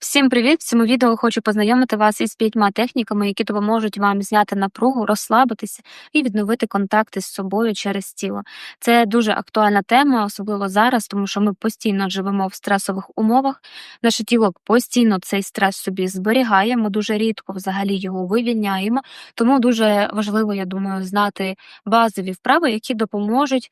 Всім привіт! В цьому відео хочу познайомити вас із п'ятьма техніками, які допоможуть вам зняти напругу, розслабитися і відновити контакти з собою через тіло. Це дуже актуальна тема, особливо зараз, тому що ми постійно живемо в стресових умовах. Наше тіло постійно цей стрес собі зберігає. Ми дуже рідко взагалі його вивільняємо. Тому дуже важливо, я думаю, знати базові вправи, які допоможуть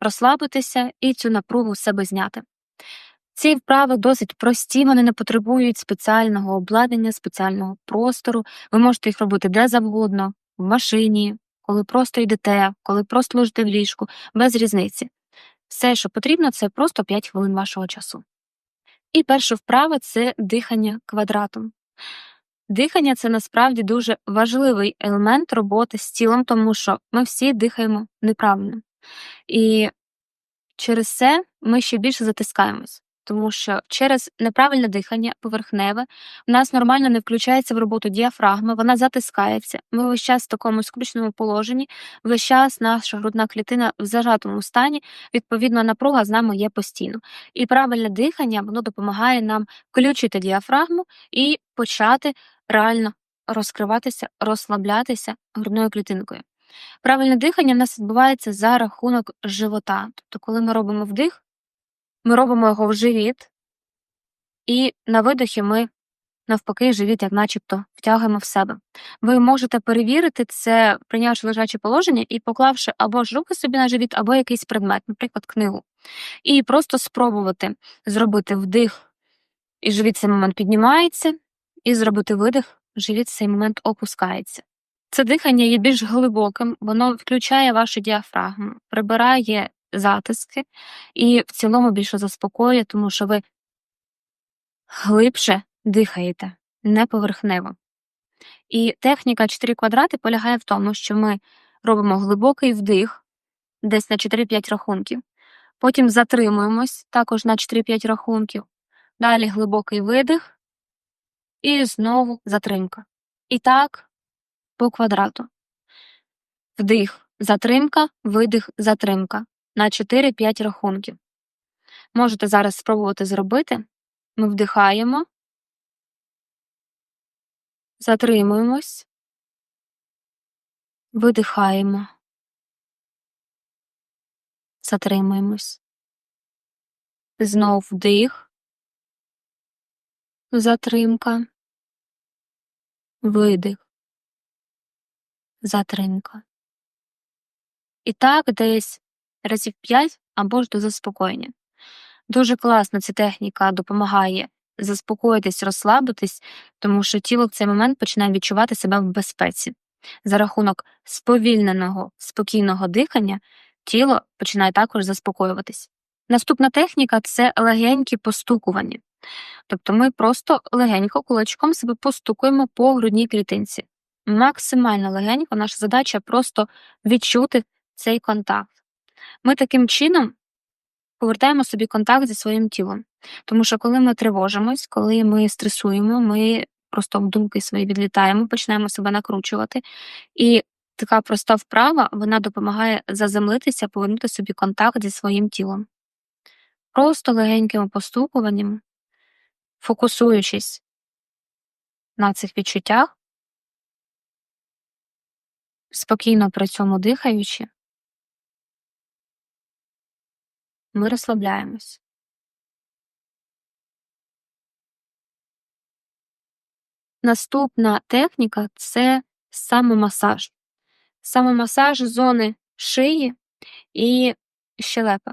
розслабитися і цю напругу себе зняти. Ці вправи досить прості, вони не потребують спеціального обладнання, спеціального простору. Ви можете їх робити де завгодно, в машині, коли просто йдете, коли просто лежите в ліжку, без різниці. Все, що потрібно, це просто 5 хвилин вашого часу. І перша вправа це дихання квадратом. Дихання це насправді дуже важливий елемент роботи з тілом, тому що ми всі дихаємо неправильно. І через це ми ще більше затискаємось тому що через неправильне дихання поверхневе у нас нормально не включається в роботу діафрагма, вона затискається. Ми весь час в такому скрученому положенні, весь час наша грудна клітина в зажатому стані, відповідно, напруга з нами є постійно. І правильне дихання воно допомагає нам включити діафрагму і почати реально розкриватися, розслаблятися грудною клітинкою. Правильне дихання в нас відбувається за рахунок живота. Тобто, коли ми робимо вдих, ми робимо його в живіт, і на видохі ми, навпаки, живіт, як начебто, втягуємо в себе. Ви можете перевірити це, прийнявши лежаче положення і поклавши або ж руки собі на живіт, або якийсь предмет, наприклад, книгу. І просто спробувати зробити вдих, і живіт цей момент піднімається, і зробити видих, живіт цей момент опускається. Це дихання є більш глибоким, воно включає вашу діафрагму, прибирає затиски, і в цілому більше заспокоює, тому що ви глибше дихаєте, не поверхнево. І техніка 4 квадрати полягає в тому, що ми робимо глибокий вдих десь на 4-5 рахунків, потім затримуємось також на 4-5 рахунків, далі глибокий видих і знову затримка. І так по квадрату. Вдих, затримка, видих, затримка на 4-5 рахунків. Можете зараз спробувати зробити. Ми вдихаємо, затримуємось, видихаємо, затримуємось. Знов вдих, затримка, видих, затримка. І так десь разів 5 або ж до заспокоєння. Дуже класно ця техніка допомагає заспокоїтись, розслабитись, тому що тіло в цей момент починає відчувати себе в безпеці. За рахунок сповільненого, спокійного дихання тіло починає також заспокоюватись. Наступна техніка це легенькі постукування. Тобто ми просто легенько кулачком себе постукуємо по грудній клітинці. Максимально легенько, наша задача просто відчути цей контакт. Ми таким чином повертаємо собі контакт зі своїм тілом. Тому що коли ми тривожимось, коли ми стресуємо, ми просто думки свої відлітаємо, починаємо себе накручувати. І така проста вправа вона допомагає заземлитися, повернути собі контакт зі своїм тілом. Просто легенькими постукуваннями, фокусуючись на цих відчуттях, спокійно при цьому дихаючи, ми розслабляємось. Наступна техніка це самомасаж. Самомасаж зони шиї і щелепа.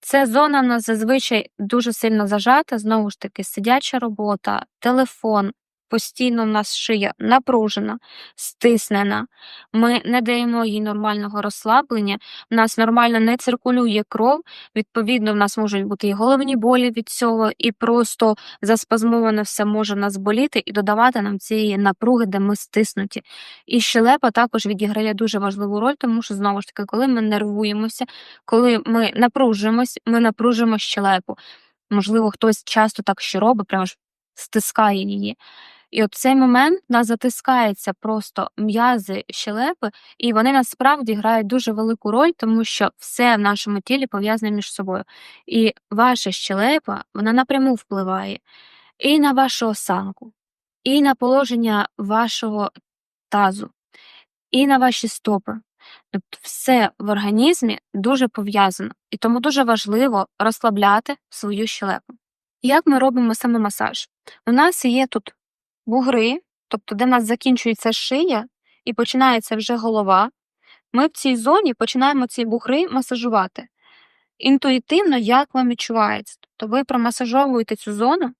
Це зона в нас зазвичай дуже сильно зажата, знову ж таки, сидяча робота, телефон, Постійно в нас шия напружена, стиснена, ми не даємо їй нормального розслаблення, в нас нормально не циркулює кров, відповідно, в нас можуть бути і головні болі від цього, і просто заспазмоване все може нас боліти і додавати нам цієї напруги, де ми стиснуті. І щелепа також відіграє дуже важливу роль, тому що, знову ж таки, коли ми нервуємося, коли ми напружуємось, ми напружуємо щелепу. Можливо, хтось часто так ще робить, прямо ж стискає її. І от цей момент нас затискається просто м'язи щелепи, і вони насправді грають дуже велику роль, тому що все в нашому тілі пов'язане між собою. І ваша щелепа вона напряму впливає і на вашу осанку, і на положення вашого тазу, і на ваші стопи. Тобто все в організмі дуже пов'язано, і тому дуже важливо розслабляти свою щелепу. Як ми робимо саме масаж? У нас є тут бугри, тобто де в нас закінчується шия і починається вже голова. Ми в цій зоні починаємо ці бугри масажувати. Інтуїтивно, як вам відчувається. Тобто ви промасажовуєте цю зону,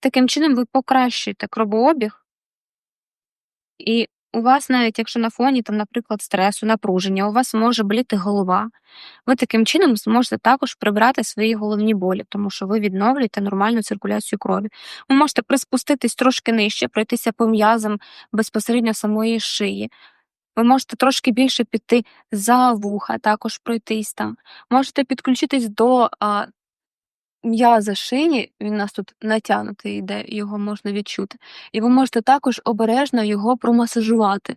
таким чином ви покращуєте кровообіг, і у вас, навіть якщо на фоні, там, наприклад, стресу, напруження, у вас може боліти голова. Ви таким чином зможете також прибрати свої головні болі, тому що ви відновлюєте нормальну циркуляцію крові. Ви можете приспуститись трошки нижче, пройтися по м'язам безпосередньо самої шиї. Ви можете трошки більше піти за вуха, також пройтись там. Можете підключитись до а, м'яза шиї, він у нас тут натягнутий йде, його можна відчути. І ви можете також обережно його промасажувати.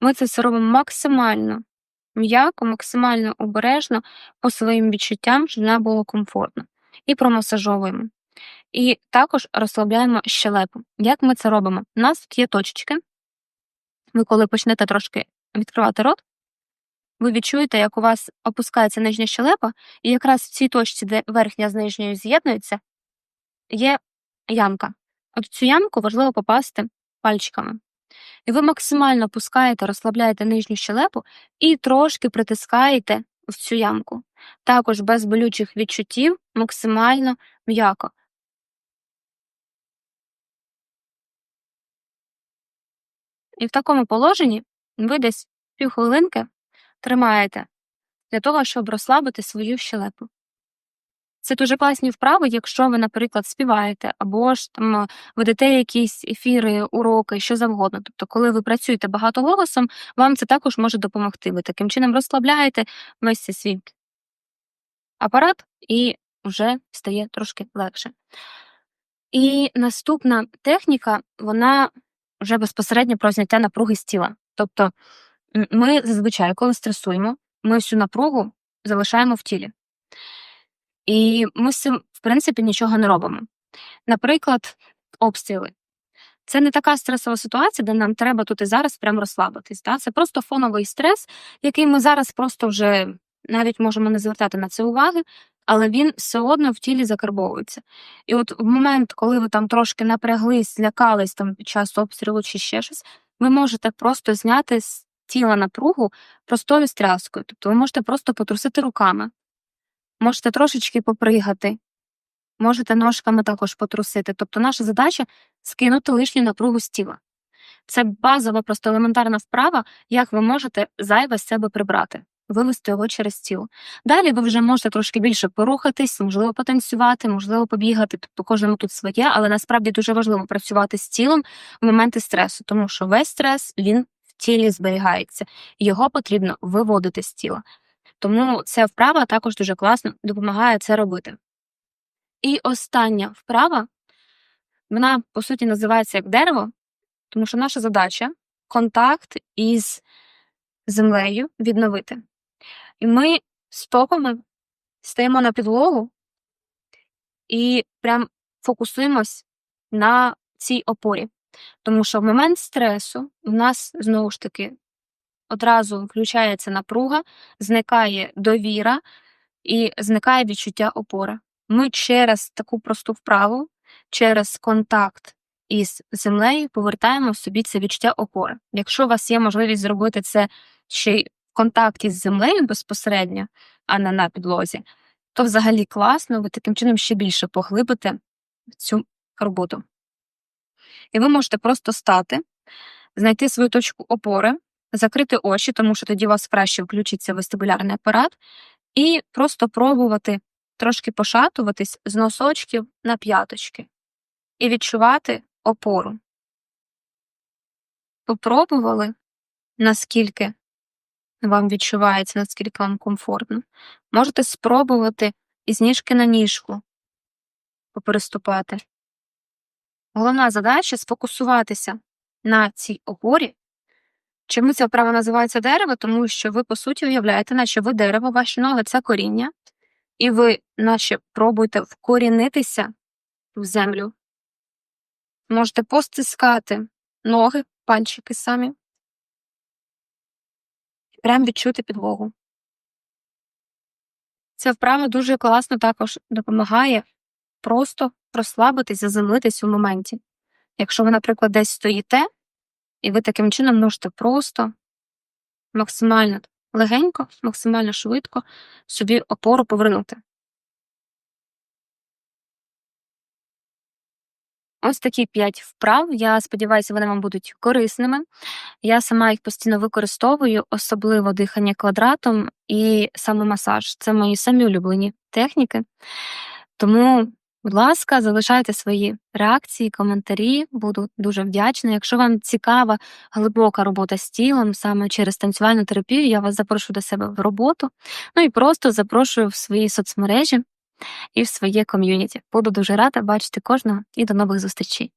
Ми це все робимо максимально м'яко, максимально обережно по своїм відчуттям, щоб нам було комфортно. І промасажовуємо. І також розслабляємо щелепу. Як ми це робимо? У нас тут є точечки. Ви коли почнете трошки відкривати рот, ви відчуєте, як у вас опускається нижня щелепа, і якраз в цій точці, де верхня з нижньою з'єднується, є ямка. От цю ямку важливо попасти пальчиками. І ви максимально пускаєте, розслабляєте нижню щелепу і трошки притискаєте в цю ямку. Також без болючих відчуттів, максимально м'яко. І в такому положенні ви десь півхвилинки тримаєте для того, щоб розслабити свою щелепу. Це дуже класні вправи, якщо ви, наприклад, співаєте або ж там ведете якісь ефіри, уроки, що завгодно. Тобто, коли ви працюєте багато голосом, вам це також може допомогти. Ви таким чином розслабляєте весь цей свій апарат і вже стає трошки легше. І наступна техніка, вона вже безпосередньо про зняття напруги з тіла. Тобто ми зазвичай, коли стресуємо, ми всю напругу залишаємо в тілі. І ми з цим, в принципі, нічого не робимо. Наприклад, обстріли. Це не така стресова ситуація, де нам треба тут і зараз прямо розслабитись. Да? Це просто фоновий стрес, який ми зараз просто вже навіть можемо не звертати на це уваги, але він все одно в тілі закарбовується. І от в момент, коли ви там трошки напряглись, злякались там під час обстрілу чи ще щось, ви можете просто зняти тіла напругу простою стряскою. Тобто ви можете просто потрусити руками, можете трошечки попригати, можете ножками також потрусити. Тобто наша задача скинути лишню напругу з тіла. Це базова, просто елементарна вправа, як ви можете зайве з себе прибрати, вивести його через тіло. Далі ви вже можете трошки більше порухатись, можливо, потанцювати, можливо, побігати. Тобто кожному тут своє, але насправді дуже важливо працювати з тілом в моменти стресу, тому що весь стрес він в тілі зберігається, його потрібно виводити з тіла. Тому ця вправа також дуже класно допомагає це робити. І остання вправа, вона, по суті, називається як дерево, тому що наша задача контакт із землею відновити. І ми стопами стаємо на підлогу і прям фокусуємось на цій опорі. Тому що в момент стресу в нас знову ж таки одразу включається напруга, зникає довіра і зникає відчуття опори. Ми через таку просту вправу, через контакт із землею повертаємо в собі це відчуття опори. Якщо у вас є можливість зробити це ще й в контакті з землею безпосередньо, а не на підлозі, то взагалі класно, ви таким чином ще більше поглибите цю роботу. І ви можете просто стати, знайти свою точку опори, закрити очі, тому що тоді у вас краще включиться вестибулярний апарат, і просто пробувати трошки пошатуватись з носочків на п'яточки і відчувати опору. Попробували, наскільки вам відчувається, наскільки вам комфортно. Можете спробувати із ніжки на ніжку попереступати. Головна задача сфокусуватися на цій опорі. Чому ця вправа називається дерево? Тому що ви, по суті, уявляєте, наче ви дерево, ваші ноги це коріння, і ви, наче пробуєте вкорінитися в землю. Можете постискати ноги, пальчики самі. Прям відчути підлогу. Ця вправа дуже класно також допомагає просто розслабитись, заземлитись у моменті. Якщо ви, наприклад, десь стоїте, і ви таким чином можете просто максимально легенько, максимально швидко собі опору повернути. Ось такі 5 вправ. Я сподіваюся, вони вам будуть корисними. Я сама їх постійно використовую, особливо дихання квадратом і самомасаж. Це мої самі улюблені техніки. Тому, будь ласка, залишайте свої реакції, коментарі. Буду дуже вдячна. Якщо вам цікава глибока робота з тілом, саме через танцювальну терапію, я вас запрошую до себе в роботу. Ну і просто запрошую в свої соцмережі і в своє ком'юніті. Буду дуже рада бачити кожного і до нових зустрічей.